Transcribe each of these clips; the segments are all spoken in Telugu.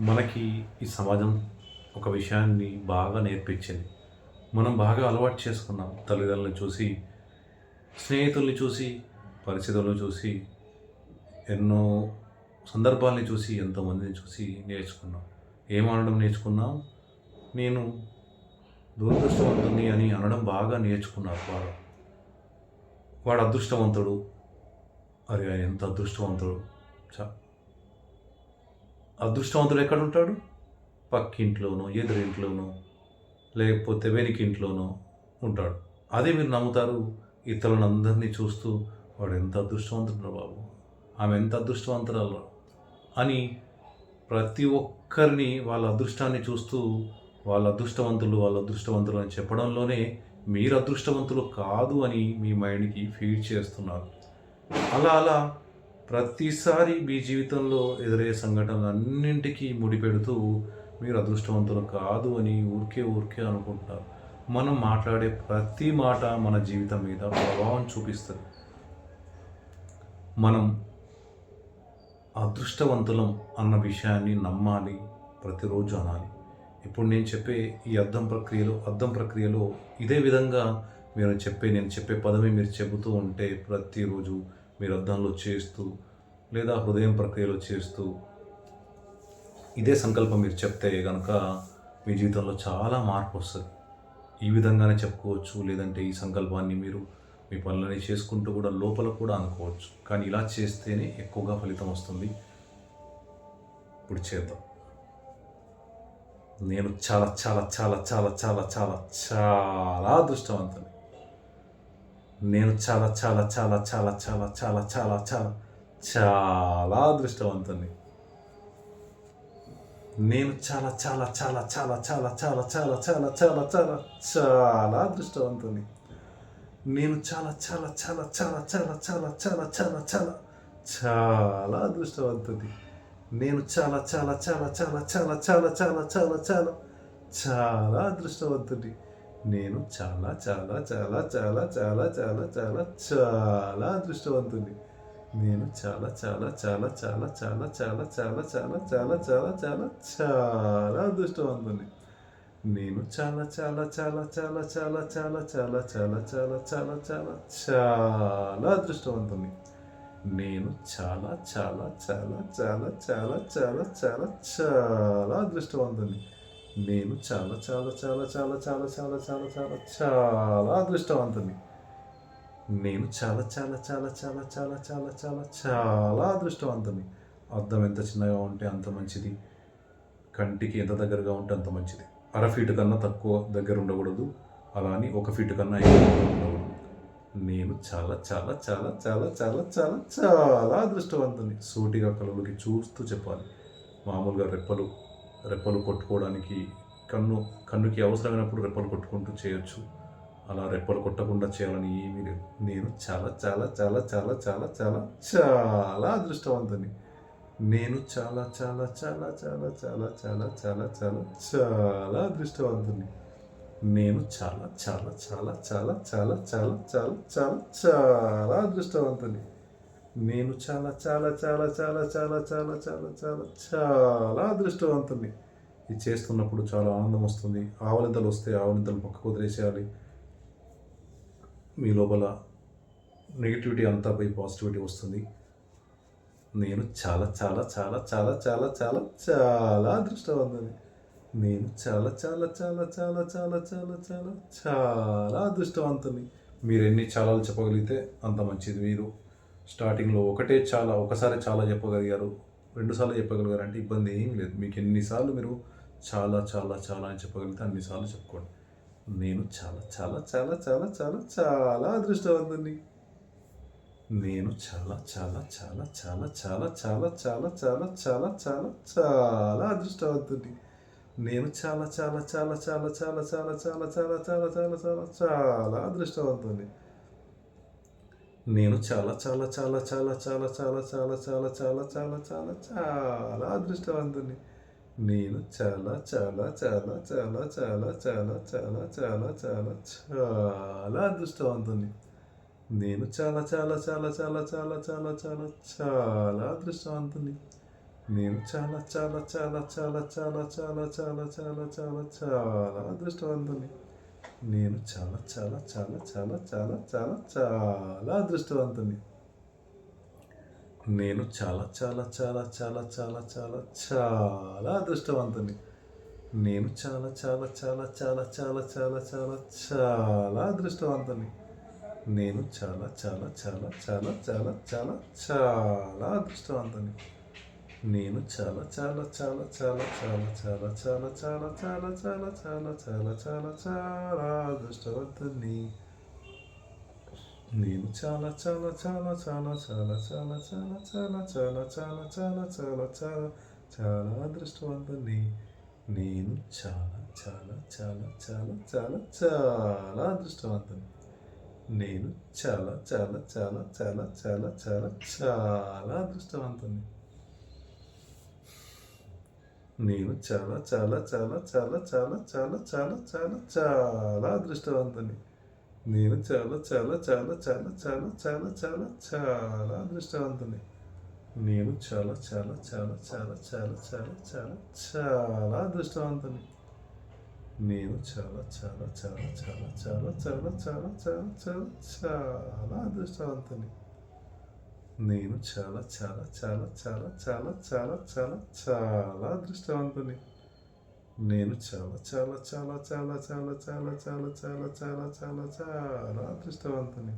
మనకి ఈ సమాజం ఒక విషయాన్ని బాగా నేర్పించింది. మనం బాగా అలవాటు చేసుకున్నాం తల్లిదండ్రులను చూసి స్నేహితుల్ని చూసి పరిస్థితులను చూసి ఎన్నో సందర్భాల్ని చూసి ఎంతోమందిని చూసి నేర్చుకున్నాం. ఏమనడం నేర్చుకున్నాం? నేను దురదృష్టవంతుని అని అనడం బాగా నేర్చుకున్నారు వాడు వాడు అదృష్టవంతుడు. అరే ఆయన ఎంత అదృష్టవంతుడు. చా అదృష్టవంతుడు ఎక్కడ ఉంటాడు పక్కింట్లోనో ఎదురింట్లోనో లేకపోతే వెనికింట్లోనో ఉంటాడు. అదే మీరు నమ్ముతారు? ఇతరులను అందరినీ చూస్తూ వాడు ఎంత అదృష్టవంతుడు బాబు. ఆమె ఎంత అదృష్టవంతురాలు అని ప్రతి ఒక్కరిని వాళ్ళ అదృష్టాన్ని చూస్తూ వాళ్ళ అదృష్టవంతులు వాళ్ళ అదృష్టవంతులు అని చెప్పడంలోనే మీరు అదృష్టవంతులు కాదు అని మీ మైండ్కి ఫీడ్ చేస్తున్నారు. అలా అలా ప్రతిసారి మీ జీవితంలో ఎదురయ్యే సంఘటనలు అన్నింటికీ ముడిపెడుతూ మీరు అదృష్టవంతులు కాదు అని ఊరికే ఊరికే అనుకుంటున్నారు. మనం మాట్లాడే ప్రతి మాట మన జీవితం మీద ప్రభావం చూపిస్తుంది. మనం అదృష్టవంతులం అన్న విషయాన్ని నమ్మాలి ప్రతిరోజు అనాలి. ఇప్పుడు నేను చెప్పే ఈ అర్థం ప్రక్రియలో అర్థం ప్రక్రియలో ఇదే విధంగా మీరు చెప్పే నేను చెప్పే పదమే మీరు చెబుతూ ఉంటే ప్రతిరోజు మీరు అద్దంలో చేస్తూ లేదా హృదయం ప్రక్రియలో చేస్తూ ఇదే సంకల్పం మీరు చెప్తే కనుక మీ జీవితంలో చాలా మార్పు వస్తుంది. ఈ విధంగానే చెప్పుకోవచ్చు. లేదంటే ఈ సంకల్పాన్ని మీరు మీ పనులని చేసుకుంటూ కూడా లోపల కూడా అనుకోవచ్చు. కానీ ఇలా చేస్తేనే ఎక్కువగా ఫలితం వస్తుంది. ఇప్పుడు చేద్దాం. నేను చాలా చాలా చాలా చాలా చాలా చాలా చాలా అదృష్టవంతుని. నేను చాలా చాలా చాలా చాలా చాలా చాలా చాలా చాలా చాలా అదృష్టవంతుని నేను చాలా చాలా చాలా చాలా చాలా చాలా చాలా చాలా చాలా చాలా చాలా అదృష్టవంతుని నేను చాలా చాలా చాలా చాలా చాలా చాలా చాలా చాలా చాలా చాలా అదృష్టవంతుని నేను చాలా చాలా చాలా చాలా చాలా చాలా చాలా చాలా చాలా చాలా అదృష్టవంతుని నేను చాలా చాలా చాలా చాలా చాలా చాలా చాలా చాలా అదృష్టవంతుని నేను చాలా చాలా చాలా చాలా చాలా చాలా చాలా చాలా చాలా చాలా చాలా చాలా అదృష్టవంతుని నేను చాలా చాలా చాలా చాలా చాలా చాలా చాలా చాలా చాలా చాలా చాలా చాలా అదృష్టవంతుని నేను చాలా చాలా చాలా చాలా చాలా చాలా చాలా చాలా అదృష్టవంతుని నేను చాలా చాలా చాలా చాలా చాలా చాలా చాలా చాలా చాలా అదృష్టవంతుని నేను చాలా చాలా చాలా చాలా చాలా చాలా చాలా చాలా అదృష్టవంతుని అర్థం ఎంత చిన్నగా ఉంటే అంత మంచిది కంటికి ఎంత దగ్గరగా ఉంటే అంత మంచిది అర ఫీటు కన్నా తక్కువ దగ్గర ఉండకూడదు అలా అని ఒక ఫీటు కన్నా ఎక్కువ ఉండకూడదు నేను చాలా చాలా చాలా చాలా చాలా చాలా చాలా అదృష్టవంతుని సూటిగా కళ్ళలోకి చూస్తూ చెప్పాలి మామూలుగా రెప్పలు రెప్పలు కొట్టుకోవడానికి కన్ను కన్నుకి అవసరమైనప్పుడు రెప్పలు కొట్టుకుంటూ చేయొచ్చు అలా రెప్పలు కొట్టకుండా చేయాలని ఏమీ లేదు నేను చాలా చాలా చాలా చాలా చాలా చాలా చాలా అదృష్టవంతుని నేను చాలా చాలా చాలా చాలా చాలా చాలా చాలా చాలా చాలా అదృష్టవంతుని నేను చాలా చాలా చాలా చాలా చాలా చాలా చాలా చాలా చాలా అదృష్టవంతుని నేను చాలా చాలా చాలా చాలా చాలా చాలా చాలా చాలా చాలా అదృష్టవంతుని ఇది చేస్తున్నప్పుడు చాలా ఆనందం వస్తుంది ఆవలింతలు వస్తే ఆవలింతలు పక్కకు వదిలేసేయాలి మీ లోపల నెగిటివిటీ అంతా పోయి పాజిటివిటీ వస్తుంది నేను చాలా చాలా చాలా చాలా చాలా చాలా చాలా అదృష్టవంతుని నేను చాలా చాలా చాలా చాలా చాలా చాలా చాలా చాలా అదృష్టవంతుని మీరు ఎన్ని చాలా చెప్పగలిగితే అంత మంచిది మీరు స్టార్టింగ్లో ఒకటే చాలా ఒకసారి చాలా చెప్పగలిగారు రెండుసార్లు చెప్పగలిగారు అంటే ఇబ్బంది ఏం లేదు మీకు ఎన్నిసార్లు మీరు చాలా చాలా చాలా అని చెప్పగలిగితే అన్నిసార్లు చెప్పుకోండి నేను చాలా చాలా చాలా చాలా చాలా చాలా అదృష్టవంతుని నేను చాలా చాలా చాలా చాలా చాలా చాలా చాలా చాలా చాలా చాలా చాలా అదృష్టవంతుని నేను చాలా చాలా చాలా చాలా చాలా చాలా చాలా చాలా చాలా చాలా చాలా చాలా అదృష్టవంతుని నేను చాలా చాలా చాలా చాలా చాలా చాలా చాలా చాలా చాలా చాలా చాలా చాలా అదృష్టవంతుని నేను చాలా చాలా చాలా చాలా చాలా చాలా చాలా చాలా చాలా చాలా అదృష్టవంతుని నేను చాలా చాలా చాలా చాలా చాలా చాలా చాలా చాలా అదృష్టవంతుని నేను చాలా చాలా చాలా చాలా చాలా చాలా చాలా చాలా చాలా చాలా అదృష్టవంతుని నేను చాలా చాలా చాలా చాలా చాలా చాలా చాలా అదృష్టవంతుని నేను చాలా చాలా చాలా చాలా చాలా చాలా చాలా అదృష్టవంతుని నేను చాలా చాలా చాలా చాలా చాలా చాలా చాలా చాలా అదృష్టవంతుని నేను చాలా చాలా చాలా చాలా చాలా చాలా చాలా అదృష్టవంతుని నేను చాలా చాలా చాలా చాలా చాలా చాలా చాలా చాలా చాలా చాలా చాలా చాలా చాలా చాలా అదృష్టవంతుని నేను చాలా చాలా చాలా చాలా చాలా చాలా చాలా చాలా చాలా చాలా చాలా చాలా చాలా చాలా అదృష్టవంతుని నేను చాలా చాలా చాలా చాలా చాలా చాలా అదృష్టవంతుని నేను చాలా చాలా చాలా చాలా చాలా చాలా చాలా అదృష్టవంతుని నేను చాలా చాలా చాలా చాలా చాలా చాలా చాలా చాలా చాలా అదృష్టవంతుని నేను చాలా చాలా చాలా చాలా చాలా చాలా చాలా చాలా అదృష్టవంతుని నేను చాలా చాలా చాలా చాలా చాలా చాలా చాలా చాలా అదృష్టవంతుని నేను చాలా చాలా చాలా చాలా చాలా చాలా చాలా చాలా చాలా చాలా అదృష్టవంతుని నేను చాలా చాలా చాలా చాలా చాలా చాలా చాలా చాలా అదృష్టవంతుని నేను చాలా చాలా చాలా చాలా చాలా చాలా చాలా చాలా చాలా చాలా చాలా అదృష్టవంతుని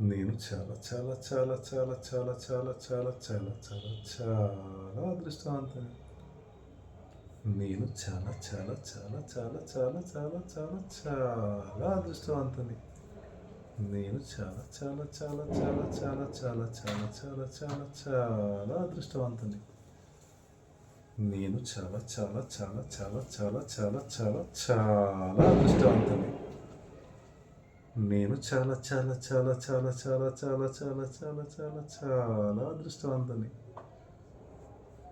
నేను చాలా చాలా చాలా చాలా చాలా చాలా చాలా చాలా చాలా చాలా అదృష్టవంతుని నేను చాలా చాలా చాలా చాలా చాలా చాలా చాలా చాలా అదృష్టవంతుని నేను చాలా చాలా చాలా చాలా చాలా చాలా చాలా చాలా చాలా చాలా అదృష్టవంతుని నేను చాలా చాలా చాలా చాలా చాలా చాలా చాలా చాలా అదృష్టవంతుని నేను చాలా చాలా చాలా చాలా చాలా చాలా చాలా చాలా చాలా చాలా అదృష్టవంతుని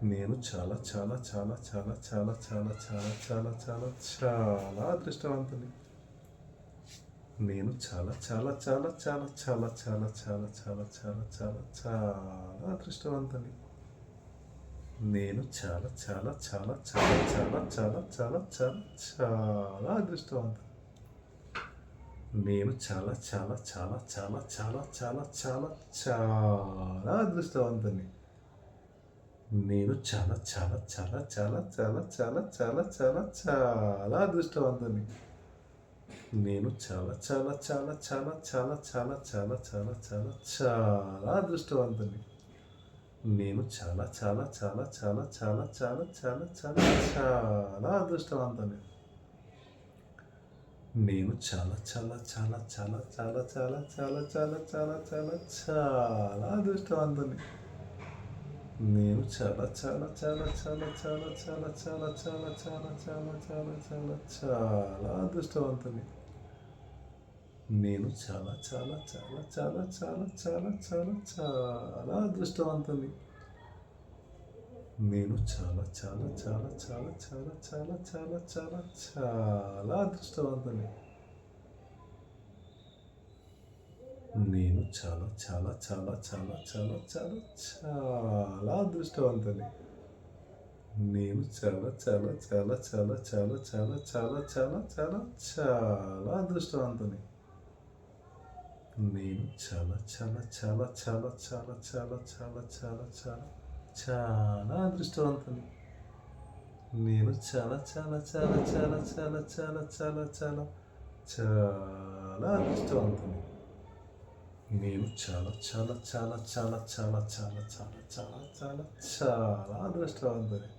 నేను చాలా చాలా చాలా చాలా చాలా చాలా చాలా చాలా చాలా చాలా అదృష్టవంతుని నేను చాలా చాలా చాలా చాలా చాలా చాలా చాలా చాలా చాలా చాలా చాలా అదృష్టవంతుని నేను చాలా చాలా చాలా చాలా చాలా చాలా చాలా చాలా చాలా అదృష్టవంతుని నేను చాలా చాలా చాలా చాలా చాలా చాలా చాలా చాలా అదృష్టవంతుని నేను చాలా చాలా చాలా చాలా చాలా చాలా చాలా చాలా చాలా అదృష్టవంతుని నేను చాలా చాలా చాలా చాలా చాలా చాలా చాలా చాలా చాలా చాలా అదృష్టవంతుని నేను చాలా చాలా చాలా చాలా చాలా చాలా చాలా చాలా చాలా అదృష్టవంతుని నేను చాలా చాలా చాలా చాలా చాలా చాలా చాలా చాలా చాలా చాలా చాలా అదృష్టవంతుని నేను చాలా చాలా చాలా చాలా చాలా చాలా చాలా చాలా చాలా చాలా చాలా చాలా చాలా అదృష్టవంతుని నేను చాలా చాలా చాలా చాలా చాలా చాలా చాలా చాలా అదృష్టవంతుని నేను చాలా చాలా చాలా చాలా చాలా చాలా చాలా చాలా చాలా అదృష్టవంతుని నేను చాలా చాలా చాలా చాలా చాలా చాలా చాలా అదృష్టవంతుని నేను చాలా చాలా చాలా చాలా చాలా చాలా చాలా చాలా చాలా చాలా అదృష్టవంతుని నేను చాలా చాలా చాలా చాలా చాలా చాలా చాలా చాలా చాలా చాలా అదృష్టవంతుని నేను చాలా చాలా చాలా చాలా చాలా చాలా చాలా చాలా చాలా అదృష్టవంతుని నేను చాలా చాలా చాలా చాలా చాలా చాలా చాలా చాలా చాలా చాలా అదృష్టవంతుని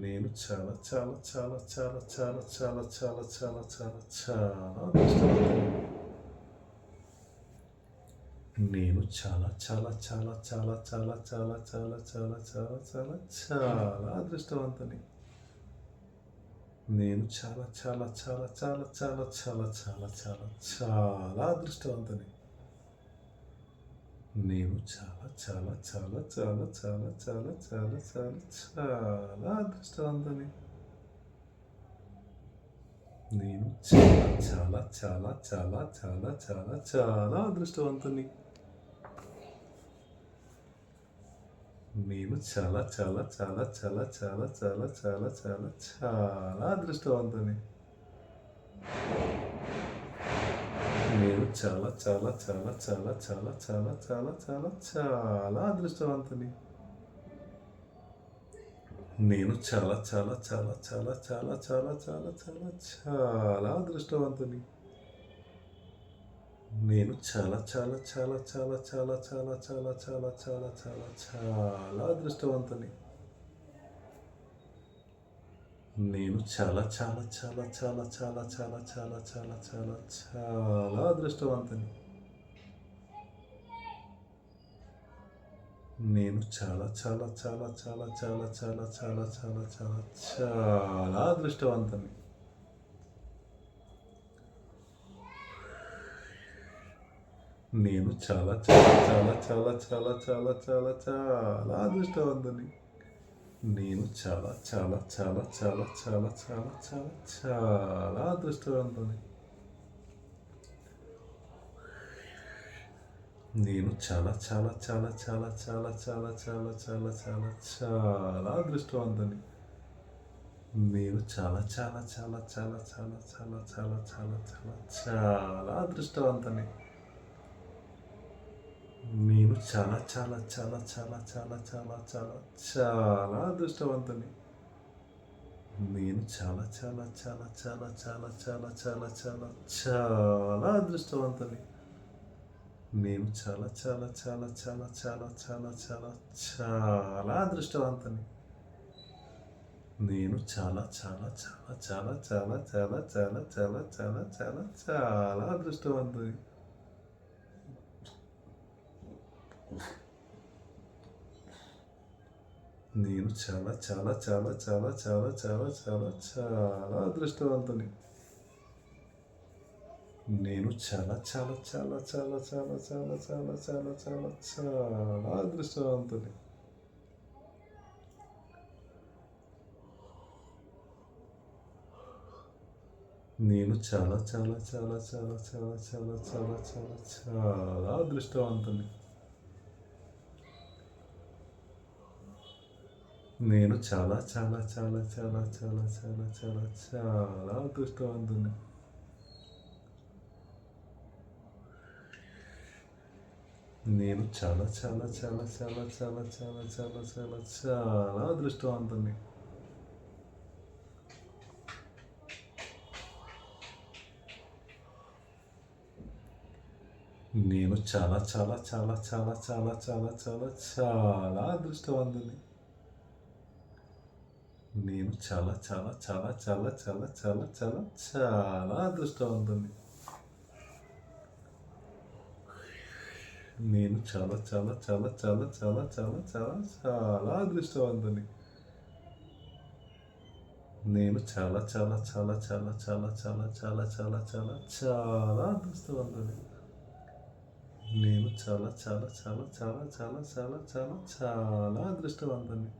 నేను చాలా చాలా చాలా చాలా చాలా చాలా చాలా చాలా చాలా చాలా అదృష్టవంతుని నేను చాలా చాలా చాలా చాలా చాలా చాలా చాలా చాలా చాలా చాలా చాలా అదృష్టవంతుని నేను చాలా చాలా చాలా చాలా చాలా చాలా చాలా చాలా చాలా అదృష్టవంతుని నేను చాలా చాలా చాలా చాలా చాలా చాలా చాలా చాలా చాలా అదృష్టవంతుని నేను చాలా చాలా చాలా చాలా చాలా చాలా చాలా అదృష్టవంతుని నేను చాలా చాలా చాలా చాలా చాలా చాలా చాలా చాలా చాలా అదృష్టవంతుని నేను చాలా చాలా చాలా చాలా చాలా చాలా చాలా చాలా చాలా అదృష్టవంతుని నేను చాలా చాలా చాలా చాలా చాలా చాలా చాలా చాలా చాలా అదృష్టవంతుని నేను చాలా చాలా చాలా చాలా చాలా చాలా చాలా చాలా చాలా చాలా చాలా అదృష్టవంతుని నేను చాలా చాలా చాలా చాలా చాలా చాలా చాలా చాలా చాలా చాలా అదృష్టవంతుని నేను చాలా చాలా చాలా చాలా చాలా చాలా చాలా చాలా చాలా చాలా అదృష్టవంతుని నేను చాలా చాలా చాలా చాలా చాలా చాలా చాలా చాలా అదృష్టవంతుని నేను చాలా చాలా చాలా చాలా చాలా చాలా చాలా చాలా అదృష్టవంతుని నేను చాలా చాలా చాలా చాలా చాలా చాలా చాలా చాలా చాలా చాలా అదృష్టవంతుని నేను చాలా చాలా చాలా చాలా చాలా చాలా చాలా చాలా చాలా చాలా అదృష్టవంతుని నేను చాలా చాలా చాలా చాలా చాలా చాలా చాలా చాలా అదృష్టవంతుని నేను చాలా చాలా చాలా చాలా చాలా చాలా చాలా చాలా చాలా అదృష్టవంతుని నేను చాలా చాలా చాలా చాలా చాలా చాలా చాలా చాలా అదృష్టవంతుని నేను చాలా చాలా చాలా చాలా చాలా చాలా చాలా చాలా చాలా చాలా చాలా అదృష్టవంతుని నేను చాలా చాలా చాలా చాలా చాలా చాలా చాలా చాలా అదృష్టవంతుని నేను చాలా చాలా చాలా చాలా చాలా చాలా చాలా చాలా చాలా చాలా అదృష్టవంతుని నేను చాలా చాలా చాలా చాలా చాలా చాలా చాలా చాలా చాలా అదృష్టవంతుని నేను చాలా చాలా చాలా చాలా చాలా చాలా చాలా చాలా అదృష్టవంతుని నేను చాలా చాలా చాలా చాలా చాలా చాలా చాలా చాలా చాలా అదృష్టవంతుని నేను చాలా చాలా చాలా చాలా చాలా చాలా చాలా చాలా అదృష్టవంతుని నేను చాలా చాలా చాలా చాలా చాలా చాలా చాలా చాలా అదృష్టవంతుని నేను చాలా చాలా చాలా చాలా చాలా చాలా చాలా చాలా అదృష్టవంతుని నేను చాలా చాలా చాలా చాలా చాలా చాలా చాలా చాలా చాలా చాలా అదృష్టవంతుని నేను చాలా చాలా చాలా చాలా చాలా చాలా చాలా చాలా అదృష్టవంతుని